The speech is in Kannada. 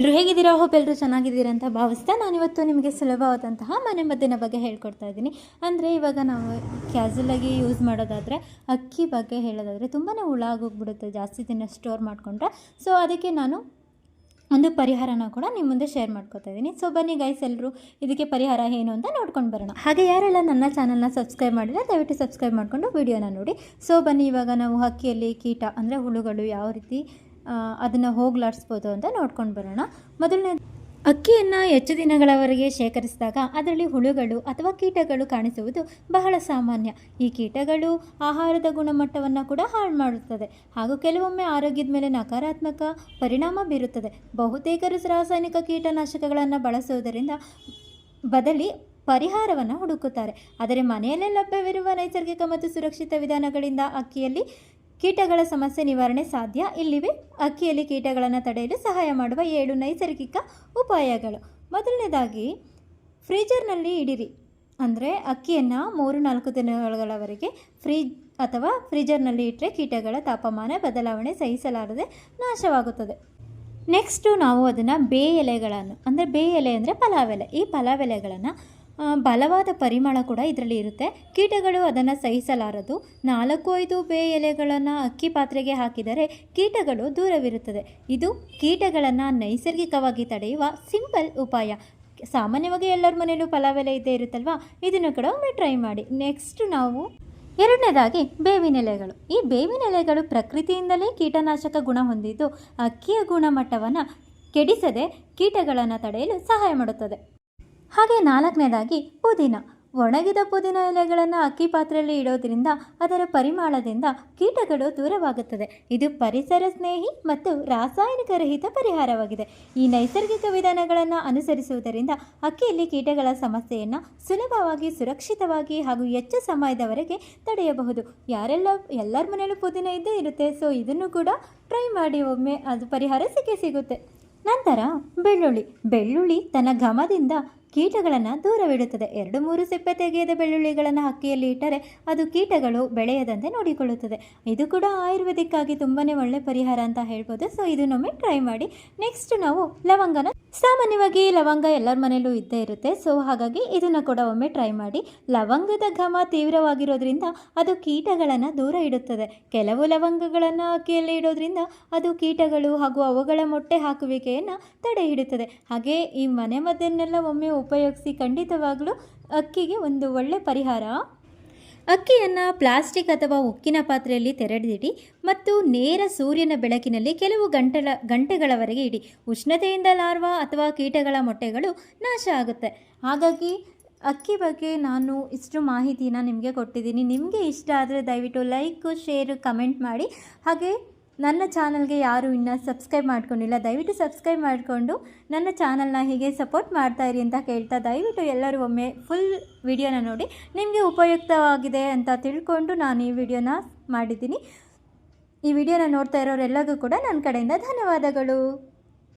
ಎಲ್ಲರೂ ಹೇಗಿದ್ದೀರಾ? ಹೋಪ್ ಎಲ್ಲರೂ ಚೆನ್ನಾಗಿದ್ದೀರಾ ಅಂತ ಭಾವಿಸ್ತಾ ನಾನಿವತ್ತು ನಿಮಗೆ ಸುಲಭವಾದಂತಹ ಮನೆ ಮದ್ದಿನ ಬಗ್ಗೆ ಹೇಳ್ಕೊಡ್ತಾ ಇದ್ದೀನಿ. ಅಂದರೆ ಇವಾಗ ನಾವು ಕ್ಯಾಸುಲಾಗಿ ಯೂಸ್ ಮಾಡೋದಾದರೆ ಅಕ್ಕಿ ಬಗ್ಗೆ ಹೇಳೋದಾದರೆ ತುಂಬಾ ಹುಳ ಆಗೋಗ್ಬಿಡುತ್ತೆ ಜಾಸ್ತಿ ದಿನ ಸ್ಟೋರ್ ಮಾಡಿಕೊಂಡ್ರೆ. ಸೊ ಅದಕ್ಕೆ ನಾನು ಒಂದು ಪರಿಹಾರನ ಕೂಡ ನಿಮ್ಮ ಮುಂದೆ ಶೇರ್ ಮಾಡ್ಕೊತಾ ಇದ್ದೀನಿ. ಸೊ ಬನ್ನಿ ಗೈಸ್ ಎಲ್ಲರೂ ಇದಕ್ಕೆ ಪರಿಹಾರ ಏನು ಅಂತ ನೋಡ್ಕೊಂಡು ಬರೋಣ. ಹಾಗೆ ಯಾರೆಲ್ಲ ನನ್ನ ಚಾನಲ್ನ ಸಬ್ಸ್ಕ್ರೈಬ್ ಮಾಡಿಲ್ಲ, ದಯವಿಟ್ಟು ಸಬ್ಸ್ಕ್ರೈಬ್ ಮಾಡಿಕೊಂಡು ವಿಡಿಯೋನ ನೋಡಿ. ಸೊ ಬನ್ನಿ ಇವಾಗ ನಾವು ಹಕ್ಕಿಯಲ್ಲಿ ಕೀಟ ಅಂದರೆ ಹುಳುಗಳು ಯಾವ ರೀತಿ ಅದನ್ನು ಹೋಗ್ಲಾಡಿಸ್ಬೋದು ಅಂತ ನೋಡ್ಕೊಂಡು ಬರೋಣ. ಮೊದಲನೇ ಅಕ್ಕಿಯನ್ನು ಹೆಚ್ಚು ದಿನಗಳವರೆಗೆ ಶೇಖರಿಸಿದಾಗ ಅದರಲ್ಲಿ ಹುಳುಗಳು ಅಥವಾ ಕೀಟಗಳು ಕಾಣಿಸುವುದು ಬಹಳ ಸಾಮಾನ್ಯ. ಈ ಕೀಟಗಳು ಆಹಾರದ ಗುಣಮಟ್ಟವನ್ನು ಕೂಡ ಹಾಳು ಮಾಡುತ್ತದೆ. ಹಾಗೂ ಕೆಲವೊಮ್ಮೆ ಆರೋಗ್ಯದ ಮೇಲೆ ನಕಾರಾತ್ಮಕ ಪರಿಣಾಮ ಬೀರುತ್ತದೆ. ಬಹುತೇಕರು ರಾಸಾಯನಿಕ ಕೀಟನಾಶಕಗಳನ್ನು ಬಳಸುವುದರಿಂದ ಬದಲಿ ಪರಿಹಾರವನ್ನು ಹುಡುಕುತ್ತಾರೆ. ಆದರೆ ಮನೆಯಲ್ಲೇ ಲಭ್ಯವಿರುವ ನೈಸರ್ಗಿಕ ಮತ್ತು ಸುರಕ್ಷಿತ ವಿಧಾನಗಳಿಂದ ಅಕ್ಕಿಯಲ್ಲಿ ಕೀಟಗಳ ಸಮಸ್ಯೆ ನಿವಾರಣೆ ಸಾಧ್ಯ. ಇಲ್ಲಿವೆ. ಅಕ್ಕಿಯಲ್ಲಿ ಕೀಟಗಳನ್ನು ತಡೆಯಲು ಸಹಾಯ ಮಾಡುವ ಏಳು ನೈಸರ್ಗಿಕ ಉಪಾಯಗಳು. ಮೊದಲನೇದಾಗಿ ಫ್ರೀಜರ್ನಲ್ಲಿ ಇಡಿರಿ. ಅಂದರೆ ಅಕ್ಕಿಯನ್ನು ಮೂರು ನಾಲ್ಕು ದಿನಗಳವರೆಗೆ ಫ್ರೀಜ್ ಅಥವಾ ಫ್ರೀಜರ್ನಲ್ಲಿ ಇಟ್ಟರೆ ಕೀಟಗಳ ತಾಪಮಾನ ಬದಲಾವಣೆ ಸಹಿಸಲಾರದೆ ನಾಶವಾಗುತ್ತದೆ. ನೆಕ್ಸ್ಟು ನಾವು ಅದನ್ನು ಬೇ ಎಲೆಗಳನ್ನು ಅಂದರೆ ಬೇ ಎಲೆ ಅಂದರೆ ಪಲಾವ್ ಈ ಪಲಾವ್ ಎಲೆಗಳನ್ನು ಆ, ಬಲವಾದ ಪರಿಮಳ ಕೂಡ ಇದರಲ್ಲಿ ಇರುತ್ತೆ. ಕೀಟಗಳು ಅದನ್ನು ಸಹಿಸಲಾರದು. ನಾಲ್ಕು ಐದು ಬೇ ಎಲೆಗಳನ್ನು ಅಕ್ಕಿ ಪಾತ್ರೆಗೆ ಹಾಕಿದರೆ ಕೀಟಗಳು ದೂರವಿರುತ್ತದೆ. ಇದು ಕೀಟಗಳನ್ನು ನೈಸರ್ಗಿಕವಾಗಿ ತಡೆಯುವ ಸಿಂಪಲ್ ಉಪಾಯ. ಸಾಮಾನ್ಯವಾಗಿ ಎಲ್ಲರ ಮನೆಯಲ್ಲೂ ಪಲಾವ್ ಇದ್ದೇ ಇರುತ್ತಲ್ವಾ? ಇದನ್ನು ಕೂಡ ಒಮ್ಮೆ ಟ್ರೈ ಮಾಡಿ. ನೆಕ್ಸ್ಟ್ ನಾವು ಎರಡನೇದಾಗಿ ಬೇವಿನ ಎಲೆಗಳು. ಈ ಬೇವಿನ ಎಲೆಗಳು ಪ್ರಕೃತಿಯಿಂದಲೇ ಕೀಟನಾಶಕ ಗುಣ ಹೊಂದಿದ್ದು, ಅಕ್ಕಿಯ ಗುಣಮಟ್ಟವನ್ನು ಕೆಡಿಸದೆ ಕೀಟಗಳನ್ನು ತಡೆಯಲು ಸಹಾಯ ಮಾಡುತ್ತದೆ. ಹಾಗೆ ನಾಲ್ಕನೇದಾಗಿ ಪುದೀನ. ಒಣಗಿದ ಪುದೀನ ಎಲೆಗಳನ್ನು ಅಕ್ಕಿ ಪಾತ್ರೆಯಲ್ಲಿ ಇಡೋದ್ರಿಂದ ಅದರ ಪರಿಮಳದಿಂದ ಕೀಟಗಳು ದೂರವಾಗುತ್ತದೆ. ಇದು ಪರಿಸರ ಸ್ನೇಹಿ ಮತ್ತು ರಾಸಾಯನಿಕ ರಹಿತ ಪರಿಹಾರವಾಗಿದೆ. ಈ ನೈಸರ್ಗಿಕ ವಿಧಾನಗಳನ್ನು ಅನುಸರಿಸುವುದರಿಂದ ಅಕ್ಕಿಯಲ್ಲಿ ಕೀಟಗಳ ಸಮಸ್ಯೆಯನ್ನು ಸುಲಭವಾಗಿ, ಸುರಕ್ಷಿತವಾಗಿ ಹಾಗೂ ಹೆಚ್ಚು ಸಮಯದವರೆಗೆ ತಡೆಯಬಹುದು. ಯಾರೆಲ್ಲ, ಎಲ್ಲರ ಮನೆಯಲ್ಲೂ ಪುದೀನ ಇದ್ದೇ ಇರುತ್ತೆ, ಸೊ ಇದನ್ನು ಕೂಡ ಟ್ರೈ ಮಾಡಿ ಒಮ್ಮೆ ಅದು ಪರಿಹಾರ ಸಿಕ್ಕೇ ಸಿಗುತ್ತೆ. ನಂತರ ಬೆಳ್ಳುಳ್ಳಿ. ಬೆಳ್ಳುಳ್ಳಿ ತನ್ನ ಘಮದಿಂದ ಕೀಟಗಳನ್ನು ದೂರವಿಡುತ್ತದೆ. ಎರಡು ಮೂರು ಸಿಪ್ಪೆ ತೆಗೆಯದ ಬೆಳ್ಳುಳ್ಳಿಗಳನ್ನು ಅಕ್ಕಿಯಲ್ಲಿ ಇಟ್ಟರೆ ಅದು ಕೀಟಗಳು ಬೆಳೆಯದಂತೆ ನೋಡಿಕೊಳ್ಳುತ್ತದೆ. ಇದು ಕೂಡ ಆಯುರ್ವೇದಿಕ್ಕಾಗಿ ತುಂಬಾ ಒಳ್ಳೆ ಪರಿಹಾರ ಅಂತ ಹೇಳ್ಬೋದು. ಸೊ ಇದನ್ನೊಮ್ಮೆ ಟ್ರೈ ಮಾಡಿ. ನೆಕ್ಸ್ಟ್ ನಾವು ಲವಂಗನ ಸಾಮಾನ್ಯವಾಗಿ ಲವಂಗ ಎಲ್ಲರ ಮನೆಯಲ್ಲೂ ಇದ್ದೇ ಇರುತ್ತೆ. ಸೊ ಹಾಗಾಗಿ ಇದನ್ನು ಕೂಡ ಒಮ್ಮೆ ಟ್ರೈ ಮಾಡಿ. ಲವಂಗದ ಘಮ ತೀವ್ರವಾಗಿರೋದ್ರಿಂದ ಅದು ಕೀಟಗಳನ್ನು ದೂರ ಇಡುತ್ತದೆ. ಕೆಲವು ಲವಂಗಗಳನ್ನು ಅಕ್ಕಿಯಲ್ಲಿ ಇಡೋದ್ರಿಂದ ಅದು ಕೀಟಗಳು ಹಾಗೂ ಅವುಗಳ ಮೊಟ್ಟೆ ಹಾಕುವಿಕೆಯನ್ನು ತಡೆ ಹಿಡುತ್ತದೆ ಹಾಗೆ ಈ ಮನೆ ಮದ್ದನ್ನೆಲ್ಲ ಒಮ್ಮೆ ಉಪಯೋಗಿಸಿ ಖಂಡಿತವಾಗಲೂ ಅಕ್ಕಿಗೆ ಒಂದು ಒಳ್ಳೆ ಪರಿಹಾರ. ಅಕ್ಕಿಯನ್ನು ಪ್ಲಾಸ್ಟಿಕ್ ಅಥವಾ ಉಕ್ಕಿನ ಪಾತ್ರೆಯಲ್ಲಿ ತೆರೆದಿಡಿ ಮತ್ತು ನೇರ ಸೂರ್ಯನ ಬೆಳಕಿನಲ್ಲಿ ಕೆಲವು ಗಂಟೆಗಳ ಗಂಟೆಗಳವರೆಗೆ ಇಡಿ. ಉಷ್ಣತೆಯಿಂದ ಲಾರ್ವಾ ಅಥವಾ ಕೀಟಗಳ ಮೊಟ್ಟೆಗಳು ನಾಶ ಆಗುತ್ತೆ. ಹಾಗಾಗಿ ಅಕ್ಕಿ ಬಗ್ಗೆ ನಾನು ಇಷ್ಟು ಮಾಹಿತಿನ ನಿಮಗೆ ಕೊಟ್ಟಿದ್ದೀನಿ. ನಿಮಗೆ ಇಷ್ಟ ಆದರೆ ದಯವಿಟ್ಟು ಲೈಕು, ಶೇರು, ಕಮೆಂಟ್ ಮಾಡಿ. ಹಾಗೆ ನನ್ನ ಚಾನಲ್ಗೆ ಯಾರು ಇನ್ನೂ ಸಬ್ಸ್ಕ್ರೈಬ್ ಮಾಡ್ಕೊಂಡಿಲ್ಲ, ದಯವಿಟ್ಟು ಸಬ್ಸ್ಕ್ರೈಬ್ ಮಾಡಿಕೊಂಡು ನನ್ನ ಚಾನಲ್ನ ಹೀಗೆ ಸಪೋರ್ಟ್ ಮಾಡ್ತಾ ಇರಿ ಅಂತ ಕೇಳ್ತಾ ದಯವಿಟ್ಟು ಎಲ್ಲರೂ ಒಮ್ಮೆ ಫುಲ್ ವಿಡಿಯೋನ ನೋಡಿ. ನಿಮಗೆ ಉಪಯುಕ್ತವಾಗಿದೆ ಅಂತ ತಿಳ್ಕೊಂಡು ನಾನು ಈ ವಿಡಿಯೋನ ಮಾಡಿದ್ದೀನಿ. ಈ ವಿಡಿಯೋನ ನೋಡ್ತಾ ಇರೋರೆಲ್ಲರಿಗೂ ಕೂಡ ನನ್ನ ಕಡೆಯಿಂದ ಧನ್ಯವಾದಗಳು.